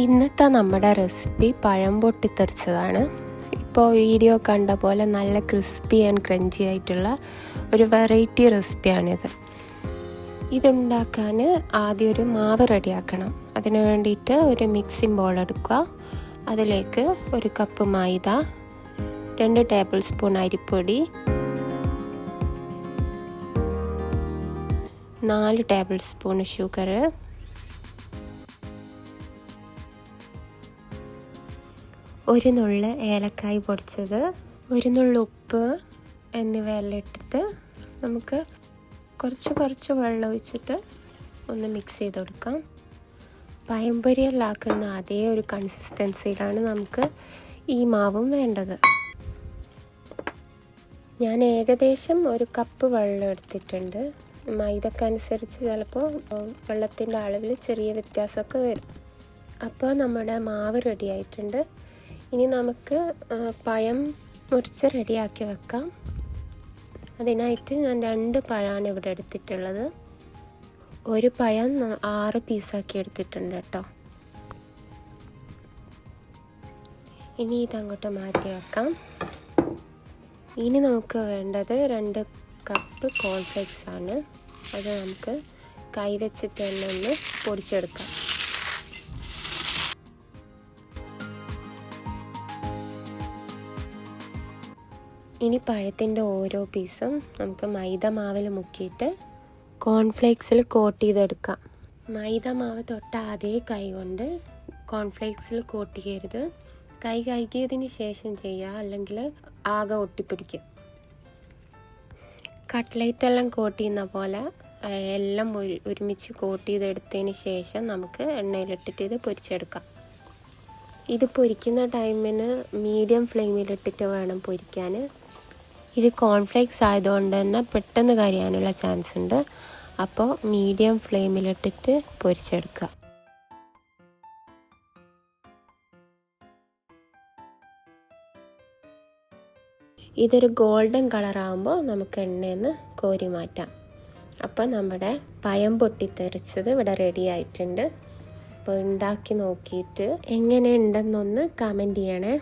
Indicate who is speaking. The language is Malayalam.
Speaker 1: ഇന്നത്തെ നമ്മുടെ റെസിപ്പി പഴം പൊട്ടിത്തെറിച്ചതാണ്. ഇപ്പോൾ വീഡിയോ കണ്ട പോലെ നല്ല ക്രിസ്പി ആൻഡ് ക്രഞ്ചി ആയിട്ടുള്ള ഒരു വെറൈറ്റി റെസിപ്പിയാണിത്. ഇതുണ്ടാക്കാൻ ആദ്യം ഒരു മാവ് റെഡിയാക്കണം. അതിന് വേണ്ടിയിട്ട് ഒരു മിക്സിംഗ് ബോൾ എടുക്കുക. അതിലേക്ക് ഒരു കപ്പ് മൈദ രണ്ട് ടേബിൾ സ്പൂൺ അരിപ്പൊടി നാല് ടേബിൾ സ്പൂൺ ഷുഗർ ഒരു നുള്ള് ഏലക്കായ് പൊടിച്ചത് ഒരു നുള്ള് ഉപ്പ് എന്നിവയെല്ലാം ഇട്ടിട്ട് നമുക്ക് കുറച്ച് കുറച്ച് വെള്ളം ഒഴിച്ചിട്ട് ഒന്ന് മിക്സ് ചെയ്ത് കൊടുക്കാം. പയമ്പൊരിയല്ലാക്കുന്ന അതേ ഒരു കൺസിസ്റ്റൻസിയിലാണ് നമുക്ക് ഈ മാവും വേണ്ടത്. ഞാൻ ഏകദേശം ഒരു കപ്പ് വെള്ളം എടുത്തിട്ടുണ്ട്. മൈദക്കനുസരിച്ച് ചിലപ്പോൾ വെള്ളത്തിന്റെ അളവിൽ ചെറിയ വ്യത്യാസമൊക്കെ വരും. അപ്പോൾ നമ്മുടെ മാവ് റെഡി ആയിട്ടുണ്ട്. ഇനി നമുക്ക് പഴം മുറിച്ച് റെഡിയാക്കി വെക്കാം. അതിനായിട്ട് ഞാൻ രണ്ട് പഴമാണ് ഇവിടെ എടുത്തിട്ടുള്ളത്. ഒരു പഴം ആറ് പീസാക്കി എടുത്തിട്ടുണ്ട് കേട്ടോ. ഇനി ഇതങ്ങോട്ട് മാറ്റി വെക്കാം. ഇനി നമുക്ക് വേണ്ടത് രണ്ട് കപ്പ് കോൺഫ്ലെക്സ് ആണ്. അത് നമുക്ക് കൈവച്ചിട്ട് തന്നെ ഒന്ന് പൊടിച്ചെടുക്കാം. ഇനി പഴത്തിന്റെ ഓരോ പീസും നമുക്ക് മൈദ മാവിൽ മുക്കിയിട്ട് കോൺഫ്ലേക്സിൽ കോട്ട് ചെയ്തെടുക്കാം. മൈദ മാവ് തൊട്ട അതേ കൈ കൊണ്ട് കോൺഫ്ലേക്സിൽ കോട്ട് ചെയ്യരുത്. കൈ കഴുകിയതിന് ശേഷം ചെയ്യുക അല്ലെങ്കിൽ ആകെ ഒട്ടിപ്പിടിക്കും. കട്ട്ലേറ്റ് എല്ലാം കോട്ട് ചെയ്യുന്ന പോലെ എല്ലാം ഒരു ഒരുമിച്ച് കോട്ട് ചെയ്തെടുത്തതിന് ശേഷം നമുക്ക് എണ്ണയിലിട്ടിട്ട് ഇത് പൊരിച്ചെടുക്കാം. ഇത് പൊരിക്കുന്ന ടൈമിന് മീഡിയം ഫ്ലെയിമിലിട്ടിട്ട് വേണം പൊരിക്കാൻ. ഇത് കോൺഫ്ലേക്സ് ആയതുകൊണ്ട് തന്നെ പെട്ടെന്ന് കരിയാനുള്ള ചാൻസ് ഉണ്ട്. അപ്പോൾ മീഡിയം ഫ്ലെയിമിലിട്ടിട്ട് പൊരിച്ചെടുക്കുക. ഇതൊരു ഗോൾഡൻ കളറാകുമ്പോൾ നമുക്ക് എണ്ണയിൽ നിന്ന് കോരി മാറ്റാം. അപ്പോൾ നമ്മുടെ പയം പൊട്ടിത്തെറിച്ചത് ഇവിടെ റെഡി ആയിട്ടുണ്ട്. അപ്പോൾ ഉണ്ടാക്കി നോക്കിയിട്ട് എങ്ങനെയുണ്ടെന്നൊന്ന് കമന്റ് ചെയ്യണേ.